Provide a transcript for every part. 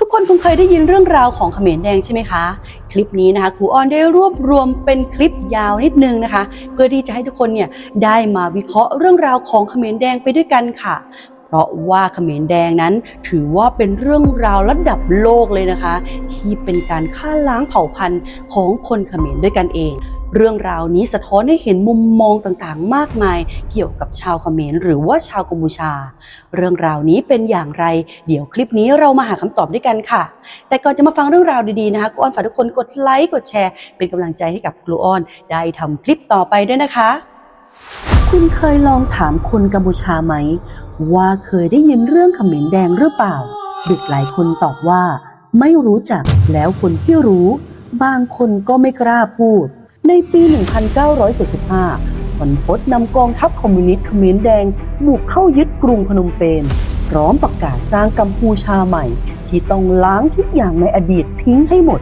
ทุกคนคงเคยได้ยินเรื่องราวของเขมรแดงใช่ไหมคะ คลิปนี้นะคะครูออนได้รวบรวมเป็นคลิปยาวนิดนึงนะคะ เพื่อที่จะให้ทุกคนเนี่ยได้มาวิเคราะห์เรื่องราวของเขมรแดงไปด้วยกันค่ะ เพราะว่าเขมรแดงนั้น ถือว่าเป็นเรื่องราวระดับโลกเลยนะคะ ที่เป็นการฆ่าล้างเผ่าพันธุ์ของคนเขมรด้วยกันเอง เรื่องราวนี้สะท้อนให้เห็นมุมมองต่างๆ มากมายเกี่ยวกับชาวเขมรหรือว่าชาวกัมพูชา เรื่องราวนี้เป็นอย่างไร เดี๋ยวคลิปนี้เรามาหาคำตอบด้วยกันค่ะ แต่ก่อนจะมาฟังเรื่องราวดีๆนะคะครูอ้อนฝากทุกคนกดไลค์กดแชร์ เป็นกำลังใจให้กับครูอ้อนได้ทำคลิปต่อไปด้วยนะคะ คุณเคยลองถามคนกัมพูชาไหม ว่าเคยได้ยินเรื่องเขมรแดงหรือเปล่าเด็กหลายคนตอบว่า ไม่รู้จักแล้วคนที่รู้ บางคนก็ไม่กล้าพูด ในปี 1975ผลพจน์นำกองทัพคอมมิวนิสต์เขมรแดงบุกเข้ายึดกรุงพนมเปญพร้อมประกาศสร้างกัมพูชาใหม่ ที่ต้องล้างทุกอย่างในอดีตทิ้งให้หมด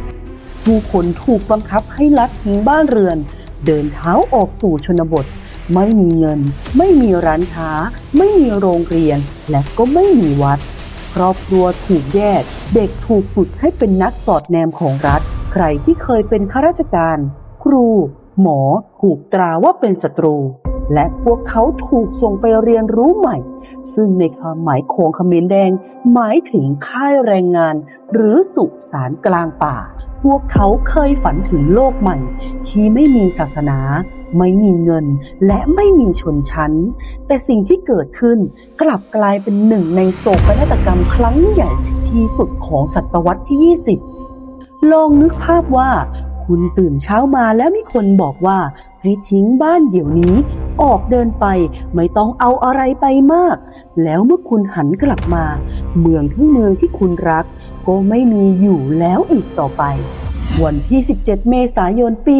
ผู้คนถูกบังคับให้ลัดทิ้งบ้านเรือน เดินเท้าออกสู่ชนบท ไม่มีเงิน ไม่มีร้านค้า ไม่มีโรงเรียน และก็ไม่มีวัด ครอบครัวถูกแยก เด็กถูกฝึกให้เป็นนักสอดแนมของรัฐ ใครที่เคยเป็นข้าราชการ ครู หมอถูกตราว่าเป็นศัตรู และพวกเขาถูกส่งไปเรียนรู้ใหม่ ซึ่งในความหมายของขมรแดง หมายถึงค่ายแรงงาน หรือสุสานกลางป่า พวกเขาเคยฝันถึงโลกใหม่ ที่ไม่มีศาสนาไม่มีเงินและไม่มีชนชั้น แต่สิ่งที่เกิดขึ้นกลับกลายเป็นหนึ่งในโศกนาฏกรรมครั้งใหญ่ที่สุดของศตวรรษที่ 20 ลองนึกภาพว่า คุณตื่นเช้ามาแล้วมีคนบอกว่า ให้ทิ้งบ้านเดี๋ยวนี้ ออกเดินไปไม่ต้องเอาอะไรไปมาก แล้วเมื่อคุณหันกลับมา เมืองทั้งเมืองที่คุณรัก ก็ไม่มีอยู่แล้วอีกต่อไป วันที่ 17 เมษายนปี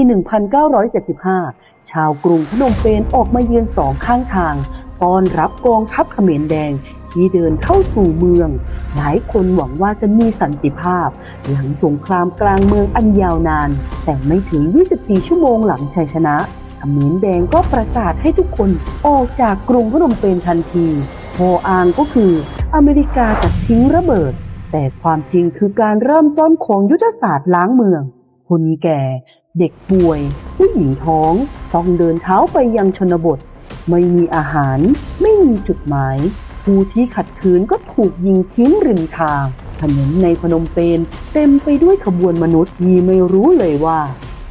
1975 ชาวกรุงพนมเปญออกมาเยือนสองข้างทางต้อนรับกองทัพเขมรแดง ที่เดินเข้าสู่เมือง หลายคนหวังว่าจะมีสันติภาพ หลังสงครามกลางเมืองอันยาวนาน แต่ไม่ถึง 24 ชั่วโมงหลังชัยชนะขมรแดงก็ประกาศให้ทุกคนออกจากกรุงพนมเปญทันทีโออ้างก็คืออเมริกาจะทิ้งระเบิด แต่ความจริงคือการเริ่มต้นของยุทธศาสตร์ล้างเมือง คนแก่ เด็กป่วย ผู้หญิงท้อง ต้องเดินเท้าไปยังชนบท ไม่มีอาหาร ไม่มีจุดหมาย ผู้ที่ขัดขืนก็ถูกยิงทิ้งริมทาง ถนนในพนมเปญเต็มไปด้วยขบวนมนุษย์ที่ไม่รู้เลยว่า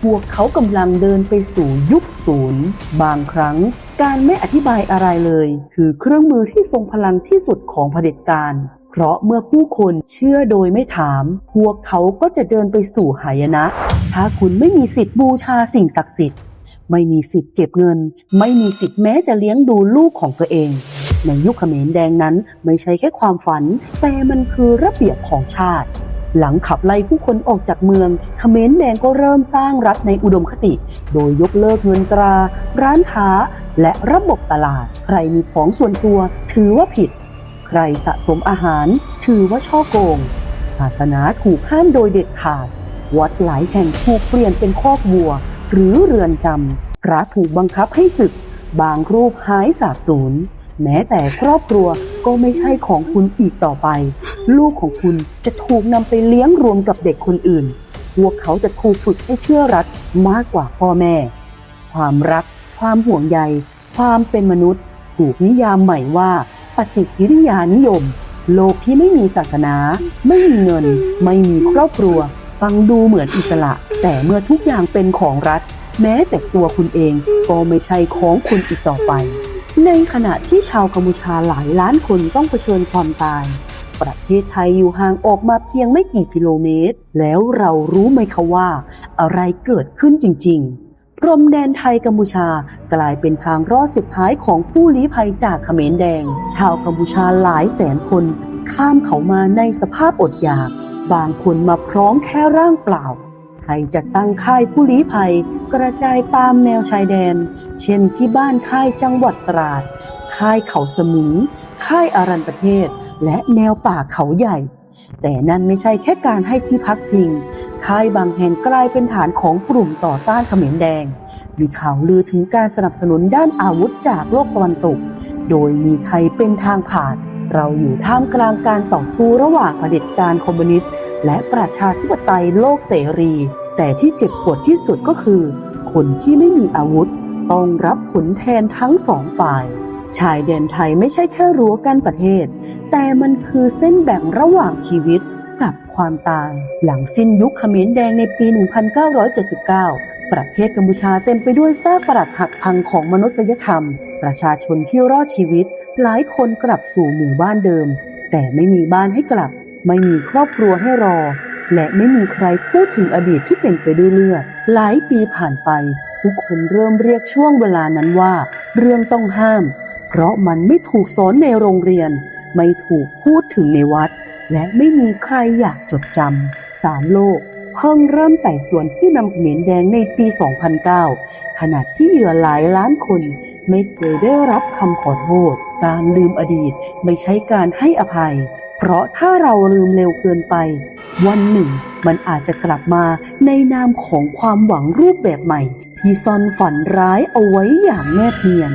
พวกเขากำลังเดินไปสู่ยุคศูนย์ บางครั้งการไม่อธิบายอะไรเลย คือเครื่องมือที่ทรงพลังที่สุดของเผด็จการเพราะเมื่อผู้คนเชื่อโดยไม่ถาม พวกเขาก็จะเดินไปสู่หายนะ ถ้าคุณไม่มีสิทธิ์บูชาสิ่งศักดิ์สิทธิ์ ไม่มีสิทธิ์เก็บเงิน ไม่มีสิทธิ์แม้จะเลี้ยงดูลูกของตัวเอง ในยุคเขมรแดงนั้นไม่ใช่แค่ความฝัน แต่มันคือระเบียบของชาติ หลังขับไล่ผู้คนออกจากเมืองเขมรแดงก็เริ่มสร้างรัฐในอุดมคติ โดยยกเลิกเงินตรา ร้านค้า และระบบตลาด ใครมีของส่วนตัวถือว่าผิด ใครสะสมอาหาร ถือว่าช่อโกง ศาสนาถูกห้ามโดยเด็ดขาด วัดหลายแห่งถูกเปลี่ยนเป็นคอกวัว หรือเรือนจำพระถูกบังคับให้ศึก บางรูปหายสาบสูญ แม้แต่ครอบครัวก็ไม่ใช่ของคุณอีกต่อไป ลูกของคุณจะถูกนำไปเลี้ยงรวมกับเด็กคนอื่น พวกเขาจะถูกฝึกให้เชื่อรัฐมากกว่าพ่อแม่ ความรัก ความห่วงใย ความเป็นมนุษย์ ถูกนิยามใหม่ว่า ปฏิกิริยานิยม โลกที่ไม่มีศาสนา ไม่มีเงิน ไม่มีครอบครัว ฟังดูเหมือนอิสระ แต่เมื่อทุกอย่างเป็นของรัฐ แม้แต่ตัวคุณเองก็ไม่ใช่ของคุณอีกต่อไป ในขณะที่ชาวกัมพูชาหลายล้านคนต้องเผชิญความตาย ประเทศไทยอยู่ห่างออกมาเพียงไม่กี่กิโลเมตร แล้วเรารู้ไหมคะว่า อะไรเกิดขึ้นจริง ๆ พรมแดนไทยกัมพูชากลายเป็นทางรอดสุดท้ายของผู้ลี้ภัยจากเขมรแดง ชาวกัมพูชาหลายแสนคน ข้ามเขามาในสภาพอดอยาก บางคนมาพร้อมแค่ร่างเปล่า ไทยจะตั้งค่ายผู้ลี้ภัย กระจายตามแนวชายแดน เช่นที่บ้านค่ายจังหวัดตราด ค่ายเขาสมิง ค่ายอารันประเทศ และแนวป่าเขาใหญ่ แต่นั่นไม่ใช่แค่การให้ที่พักพิง ค่ายบางแห่งกลายเป็นฐานของกลุ่มต่อต้านเขมรแดง มีข่าวลือถึงการสนับสนุนด้านอาวุธจากโลกตะวันตก โดยมีไทยเป็นทางผ่านเราอยู่ท่ามกลางการต่อสู้ระหว่างเผด็จการคอมมิวนิสต์ และประชาธิปไตยโลกเสรี แต่ที่เจ็บปวดที่สุดก็คือ คนที่ไม่มีอาวุธ ต้องรับผลแทนทั้งสองฝ่าย ชายแดนไทยไม่ใช่แค่รั้วกั้นประเทศ แต่มันคือเส้นแบ่งระหว่างชีวิตกับความตาย หลังสิ้นยุคเขมรแดงในปี 1979 ประเทศกัมพูชาเต็มไปด้วยซากปรักหักพังของมนุษยธรรม ประชาชนที่รอดชีวิต หลายคนกลับสู่หมู่บ้านเดิม แต่ไม่มีบ้านให้กลับ ไม่มีครอบครัวให้รอ และไม่มีใครพูดถึงอดีตที่เต็มไปด้วยเลือด หลายปีผ่านไป ทุกคนเริ่มเรียกช่วงเวลานั้นว่า เรื่องต้องห้าม เพราะมันไม่ถูกสอนในโรงเรียน ไม่ถูกพูดถึงในวัด และไม่มีใครอยากจดจำสามโลกเพิ่งเริ่มไต่สวนที่นำเขมรแดงในปี 2009 ขณะที่เหยื่อหลายล้านคนไม่เคยได้รับคำขอโทษ การลืมอดีตไม่ใช่การให้อภัย เพราะถ้าเราลืมเร็วเกินไป วันหนึ่ง มันอาจจะกลับมาในนามของความหวังรูปแบบใหม่ ที่ซ่อนฝันร้ายเอาไว้อย่างแนบเนียน